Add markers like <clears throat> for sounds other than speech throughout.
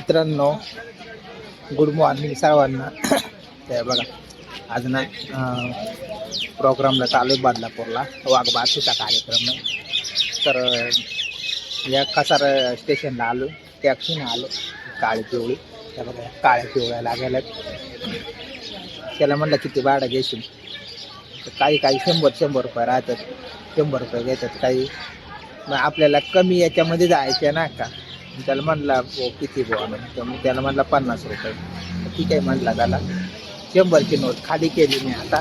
मित्रांनो good morning सर्वांना. <coughs> ते बघा आज ना प्रोग्रामला चालू आहे बदलापूरला वाघबारशीचा कार्यक्रम आहे. तर या कसार स्टेशनला आलो टॅक्सीनं आलो काळी पिवळी. त्या बघा काळ्या पिवळ्या लागायला त्याला म्हणलं किती भाडं घेशील? तर काही काही शंभर शंभर रुपये राहतात. शंभर रुपये घेतात काही. मग आपल्याला कमी याच्यामध्ये जायचं ना का? मग त्याला म्हणला हो, किती बुवा? म्हणून. तर मग त्याला म्हणला पन्नास रुपये. तर ठीक आहे म्हणला त्याला. शंभरची नोट खाली केली मी आता.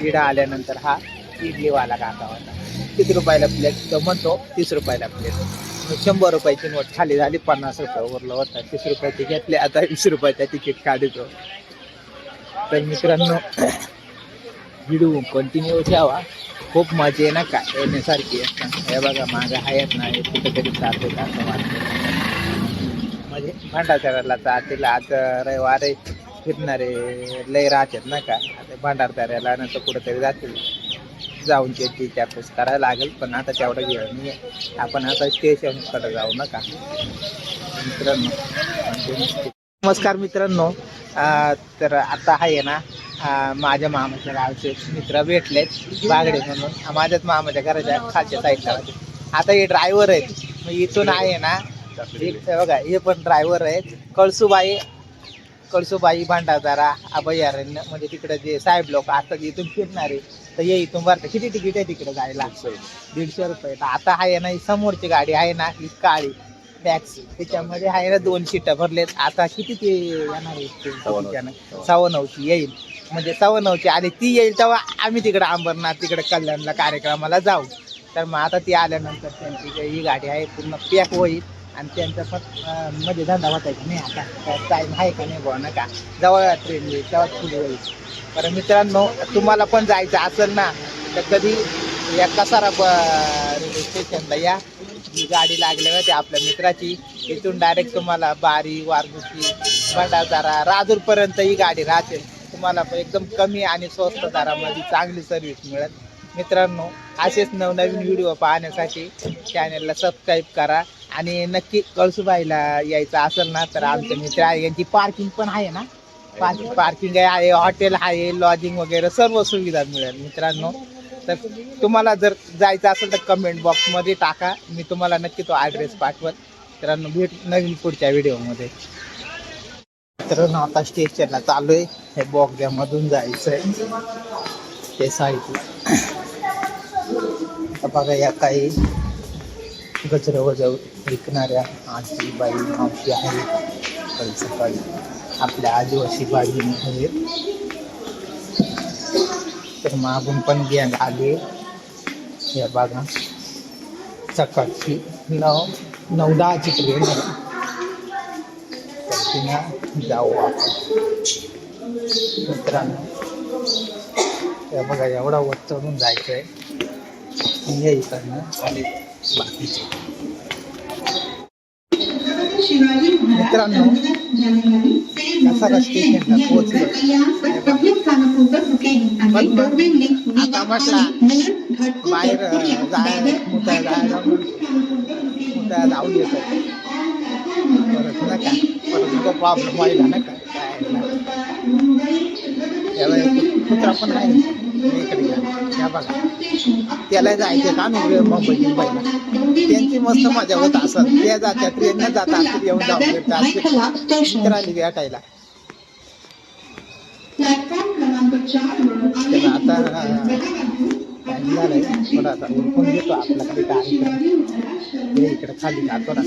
इडा आल्यानंतर हा इडलीवाला काका होता. किती रुपयाला प्लेट तो म्हणतो तीस रुपयाला प्लेट मग शंभर रुपयाची नोट खाली झाली पन्नास रुपये उरलं होता. तीस रुपयाची घेतली आता वीस रुपयाचा तिकीट काढतो. तर मित्रांनो <clears throat> व्हिडिओ कंटिन्यू ठेवा. खूप मजा आहे ना का? येण्यासारखी आहे. हे बघा मागं आहेत ना हे कुठेतरी चालते असं वाटतं म्हणजे भंडारदऱ्याला चालतील आज रविवार आहे. फिरणारे लय राहतात ना का? आता भंडारदऱ्याला नंतर कुठेतरी जातील. जाऊन त्याची त्यापूस करायला लागेल पण आता तेवढं वेळ नाही आहे आपण आता स्टेशनकडे जाऊ नका मित्रांनो म्हणजे नमस्कार मित्रांनो. तर आता आहे ना माझ्या मामाच्या गावचे मित्र भेटलेत बागडे म्हणून. माझ्याच मामाच्या घराच्या खालच्या साईडला. आता हे ड्रायव्हर आहेत. मग इथून आहे ना हे बघा हे पण ड्रायव्हर आहेत. कळसुबाई कळसुबाई भांडारदारा अभयारण्य म्हणजे तिकडे जे साहेब लोक आता इथून फिरणारे तर ये इथून भरतं किती तिकीट आहे तिकडे जायला? दीडशे रुपये. तर आता आहे ना ही समोरची गाडी आहे ना ही काळी टॅक्सी त्याच्यामध्ये आहे ना दोन सीटं भरलेत. आता किती ते येणार? सव्वा नऊची. येईल. म्हणजे सव्वा नऊची आणि ती येईल तेव्हा आम्ही तिकडे अंबरनाथ तिकडे कल्याणला कार्यक्रमाला जाऊ. तर मग आता ती आल्यानंतर त्यांची जी ही गाडी आहे पूर्ण पॅक होईल आणि त्यांचा पण अं, मध्ये धंदा की नाही आता टाईम आहे का नाही बुवा नका. जवळ ट्रेन येईल तेव्हा पुढे होईल. बरं मित्रांनो तुम्हाला पण जायचं असेल ना तर कधी या कसारा रेल्वे स्टेशनला या. जी गाडी लागल्यावर ती आपल्या मित्राची इथून डायरेक्ट तुम्हाला बारी वारगुची भंडारदारा राजूरपर्यंत ही गाडी राहते. तुम्हाला पण एकदम कमी आणि स्वस्त दरामध्ये चांगली सर्व्हिस मिळेल. मित्रांनो असेच नवनवीन व्हिडिओ पाहण्यासाठी चॅनलला सबस्क्राईब करा. आणि नक्की कळसुबाईला यायचं असेल ना तर आमचे मित्र आहे यांची पार्किंग पण आहे ना? पार्किंग पार्किंग आहे हॉटेल आहे लॉजिंग वगैरे सर्व सुविधा मिळेल मित्रांनो. तर तुम्हाला जर जायचं असेल तर कमेंट बॉक्समध्ये टाका. मी तुम्हाला नक्की तो ॲड्रेस पाठवत मित्रांनो भेट नवीन पुढच्या व्हिडिओमध्ये मित्रांनो आता स्टेशनला चालू आहे. हे बोगद्यामधून जायचं आहे ते साहित्य बघा या काही गजर वजर विकणाऱ्या आजी बाई मावशी आहे सकाळी सकाळी आपल्या आदिवासी बाई आहेत तर मागून पण गँग आले. या बघा. सकाळची नऊ नऊ दहाची ट्रेन आहे. तर तिनं जाऊ आपण मित्रांनो त्या बघा एवढा वर चढून जायचं आहे हे इकडनं आणि बाकीचे मित्रांनो कसारा स्टेशनला पोहोचलो म्हटला बाहेर अं, जाय मुता जायला मुता जाऊन येतो परत नका परत तो प्रॉब्लेम व्हायला नका याला कुत्रा पण नाही मी इकडे या. बघा त्याला जायचं का नु मुंबई पहिला त्यांची मस्त मजा होत असत त्या जात्या ट्रेननं जातात येऊन जाऊन येत असतील मित्रांनी भेटायला तेव्हा आता टाइम झालाय थोडा आता उरकून घेतो आपल्याकडे कार्यक्रम हे इकडे खाली जातो ना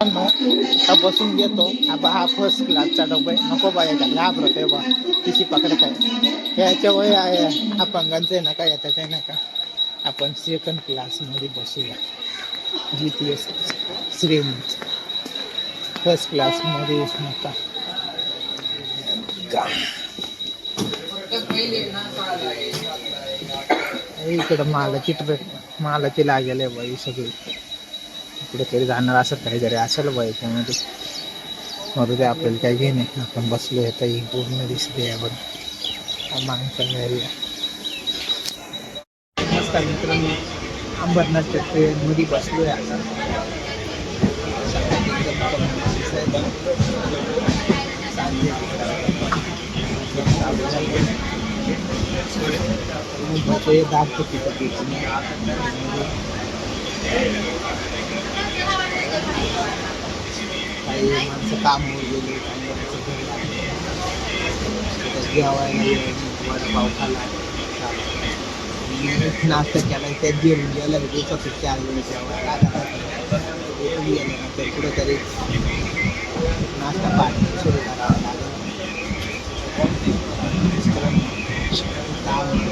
आता बसून घेतो. आता हा फर्स्ट क्लासचा डबा. आहे नको बा याच्यात घाबरत आहे बा. तिची पकडत आहे ह्याच्या वय आहे हा पंगांचं आहे ना का याच्यात आहे ना का आपण सेकंड क्लासमध्ये बसूया द्वितीय श्रेणी फर्स्ट क्लासमध्ये नका इकडं मालाची ट्रेन मालाची लागेल आहे बाई सगळी. इकडे तरी जाणार असं काहीतरी असेल बाई त्यामध्ये. मरू दे आपल्याला काही घेणे आपण बसलो आहे तर पूर्ण दिसते आपण माणसं घरी नमस्कार मित्रांनो. अंबरनाथच्या ट्रेनमध्ये बसलो आहे आता मुंबईचे दागदुखीचं काही माणसं कामावर गेले काही माणसं घरी आले. जेवायला गेले, वडापाव नाश्ता केला त्यात दिवसाचं चार वेळेस जेवायला आता इथून तर कुठेतरी नाश्ता पाणी सुरू करावा लागेल. काम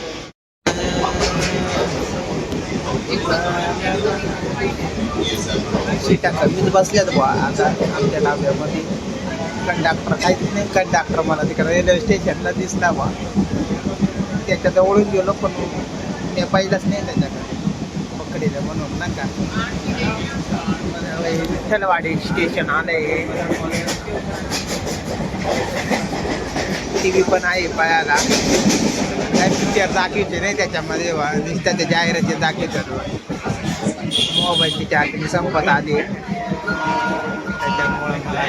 सीटा कमीच बसल्यात बुवा. आता आमच्या डाव्यामध्ये कंडक्टर काहीच नाही. कंडक्टर मला तिकडे रेल्वे स्टेशनला दिसला बा त्याच्या जवळून गेलो पण ते पाहिलंच नाही त्याच्याकडे. पकडेल म्हणून ना का? विठ्ठलवाडी स्टेशन आलंय. टी व्ही पण आहे पायाला. पिक्चर दाखवायचे नाही त्याच्यामध्ये नुसत्या त्या जाहिराती दाखवतात मोबाईलची चार्जिंग संपत आली. त्याच्यामुळे मला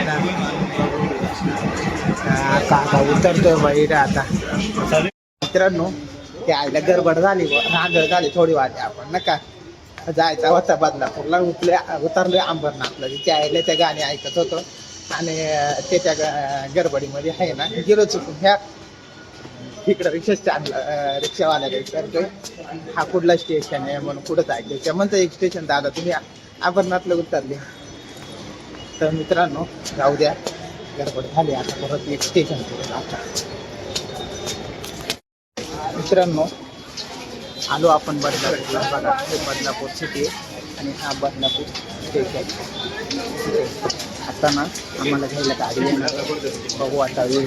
आता आता उतरतोय बाहेर आता. मित्रांनो ते आईला गडबड झाली बुवा. रांगळ झाली थोडी वाटे आपण नका जायचा होता बदलापूरला उतले उतरले अंबरनाथला. म्हणजे तिच्या आईला त्या गाणी ऐकत होतो. आणि त्याच्या ग- गडबडीमध्ये आहे ना गेलो चुकून. ह्या इकडं रिक्षा स्टँड रिक्षावाल्याला विचारतोय हा कुठला स्टेशन आहे म्हणून कुठं जायचं त्या म्हणतं एक स्टेशन दादा तुम्ही अंबरनाथला उतरले तर मित्रांनो जाऊ द्या. गडबड झाली आता परत एक स्टेशन आता मित्रांनो आलो आपण बदलापूरला बघा हे बदलापूर सिटी आणि हा बदलापूर स्टेशन आता ना आम्हाला घ्यायला गाडी येणार बघू आता वेळ